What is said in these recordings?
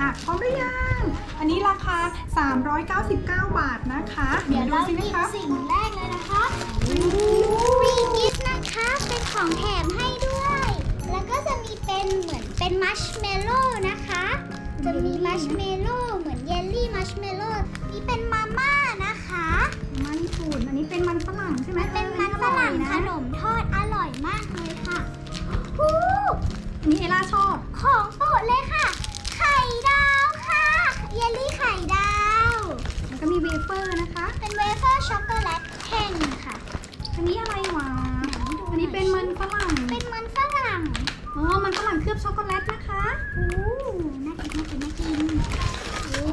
อะพร้อมหรือยัง อันนี้ราคา 399 บาทนะคะเดี๋ยวเราสิหยินะบคะสิ่งแรกเลยนะคะฟรีกิฟต์นะคะเป็นของแถมให้ด้วย แล้วก็จะมีเป็นเหมือนเป็นมัชเมลโล่นะคะ จะมีมัชเมลโล่เหมือนเยลลี่มัชเมลโล่นี่เป็นมา ลือบช็อกโกแลตนะคะโอ้น่ากินน่ากินน่ากินโอ้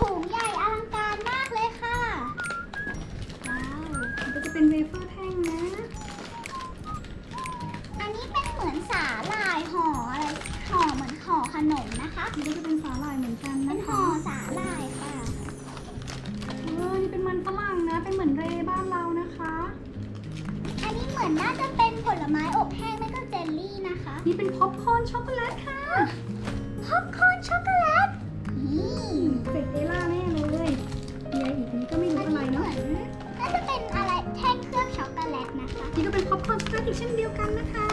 ถุงใหญ่อลังการมากเลยค่ะ ว้าวมันก็จะเป็นเวเฟอร์แท่งนะ อันนี้เป็นเหมือนสาหร่ายห่ออะไรห่อเหมือนห่อขนมนะคะนี่ก็จะเป็นสาหร่ายเหมือนกันเป็นะนห่คะอสาหร่ายค่ะเออนี่เป็นมันฝรั่งนะ เป็นเหมือนเรบ้านเรานะคะ อันนี้เหมือนน่าจะเป็นผลไม้อบแห้งไม่ก็เจลลี่ นะคะนี่เป็นพ็อปคอร์นช็อกโกแลตค่ะพ็อปคอร์นช็อกโกแลตนี่เสร็จเอล่าแน่เลยมีอะไรอีกอันนี้ก็ไม่รู้อะไรเนาะน่าจะเป็นอะไรแท่งเคลือบช็อกโกแลตนะคะนี่ก็เป็นพ็อปคอร์นช็อกโกแลตอีกเช่นเดียวกันนะคะ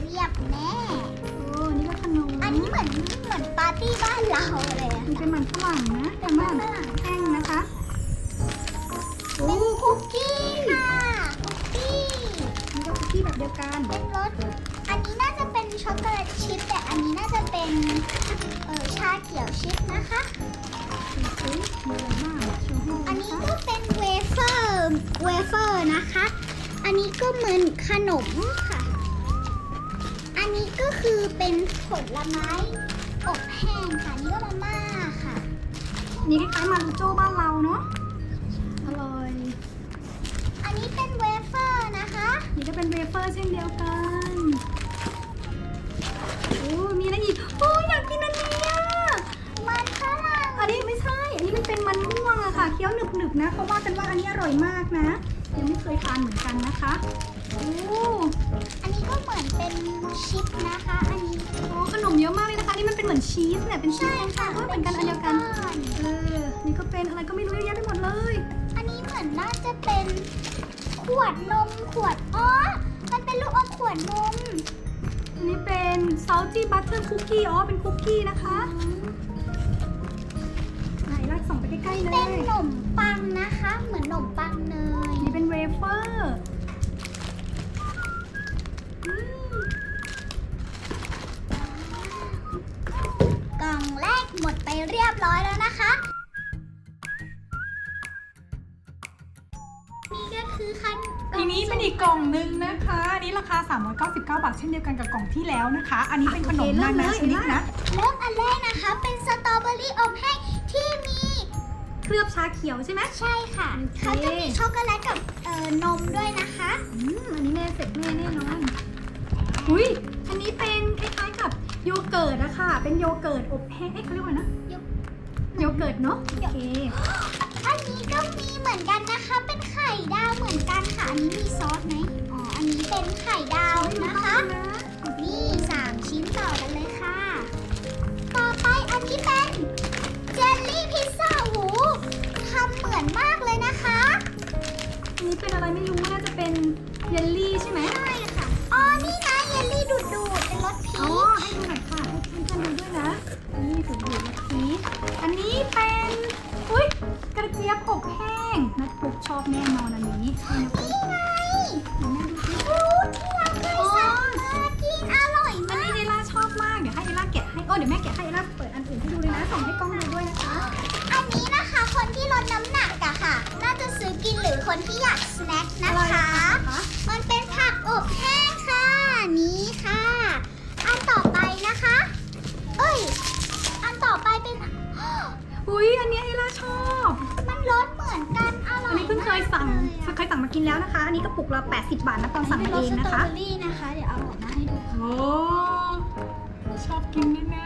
เรียบแน่โอ้นี่ก็ขนมอันนี้เหมือนเหมือนปาร์ตี้บ้านเราเลยอะนี่เป็นมันฝรั่งนะเป็นมันแท่ง แบบเดียวกันเป็นรสอันนี้น่าจะเป็นช็อกโกแลตชิพแต่อันนี้น่าจะเป็นเออชาเขียวชิพนะคะอุ๊ยมีอะไรบ้างโชว์ให้ดูอันนี้ะคะก็เป็นเวเฟอร์เวเฟอร์นะคะ อันนี้ก็เหมือนขนมค่ะ อันนี้ก็คือเป็นผลไม้อบแห้งค่ะอันนี่ก็มาม่าค่ะ นี่คล้ายๆมารูโจ้บ้านเราเนาะ อร่อย อันนี้เป็นเวเฟอร์ นะเป็นเวเฟอร์เช่นเดียวกันโอ้มีอะไรอีกโอ้อยากกินอันนี้อะมันฝรั่งอันนี้ไม่ใช่ อันนี้มันเป็นมันม่วงอะค่ะ เคี้ยวหนึบๆนะเขาว่ากันว่าอันนี้อร่อยมากนะ ยังไม่เคยทานเหมือนกันนะคะโอ้อันนี้ก็เหมือนเป็นชิปนะคะ อันนี้โอ้ขนมเยอะมากเลยนะคะนี่มันเป็นเหมือนชีสเนี่ยเป็นชีสแท่งๆด้วยเหมือนกันอันเดียวกันก้อนเออนี่ก็เป็นอะไรก็ไม่รู้เยอะแยะไปหมดเลย อันนี้เหมือนน่าจะเป็น ขวดนมขวดอ๋อมันเป็นลูกอมขวดนมอันนี้เป็น salty butter cookie อ๋อเป็นคุกกี้นะคะไหนลากส่องไปใกล้ๆเลเป็นยขนมปังนะคะ เหมือนขนมปังเนยนี่เป็นเวเฟอร์อืมกล่องแรกหมดไปเรียบร้อยแล้ว นทีนี้เป็นอีกกล่องหนึ่งนะคะอันนี้ราคา 399 บาทเช่นเดียวกันกับกล่องที่แล้วนะคะ อันนี้เป็นขนมนานาชนิดนะเริ่มอันแรกนะคะ เป็นสตรอเบอรี่อบแห้งที่มีเคลือบชาเขียวใช่ไหมใช่ค่ะโอเคเขาจะมีช็อกโกแลตกับเอ่อนมด้วยนะคะอืมอันนี้แม่เสร็จแม่แน่นอนอุ้ยอันนี้เป็นคล้ายๆกับโยเกิร์ตอะค่ะ เป็นโยเกิร์ตอบแห้งเอ๊ะเขาเรียกว่าอะไรนะโยโยเกิร์ตเนาะโอเคอั นนี้ก็มีเหมือนกันนะคะ เป็นไข่ดาวเหมือนกันค่ะ อันนี้มีซอสไหมอ๋อ อันนี้เป็นไข่ดาวนะคะ นี่สามชิ้นต่อกันเลยค่ะ ต่อไปอันนี้เป็นเจลลี่พิซซ่าหูทำเหมือนมากเลยนะคะอันนี้เป็นอะไรไม่รู้น่าจะเป็นเยลลี่ใช่ไหมใช่ค่ะ อ๋อ นี่นะเยลลี่ดูดดูดๆเป็นรสพีอ๋อชให้ดูหน่อยค่ะให้เพื่อนๆดูด้วยนะนี่ถูกดูนะพีชอันนี้ จี๊ยบอบแห้งนัดปุ๊กชอบแน่นอนอันนี้ใช่นะปุ๊กนี่ไงเดี๋ยวแม่ดูสิรูทที่เราเคยสั่งมากินอร่อยอันมากนี้เอล่าชอบมากเดี๋ยวให้เอล่าแกะให้โอ้เดี๋ยวแม่แกะให้เอล่าเปิดอันอื่นให้ดูเลยนะส่งให้กล้องดูด้วยนะคะ อันนี้นะคะคนที่ลดน้ำหนักอะค่ะ น่าจะซื้อกินหรือคนที่อยากสแน็คนะอะไรคะคะ มันเป็นผักอบแห้งค่ะ นี่ค่ะ อันต่อไปนะคะ เอ้ย อันต่อไปเป็นอุ้ยอันนี้เอล่าชอบมัน รสเหมือนกันอร่อยอันนี้เพิ่งเคยสั่งมากลอะเคยสั่งมากินแล้วนะคะ อันนี้กระปุกละ80 บาทนะตอนสั่งเป็นรเอสงสนะตรอคะเบอรี่นะคะ เดี๋ยวเอาออกมาให้ดูค่ะโอ้ชอบกินแน่ๆเลย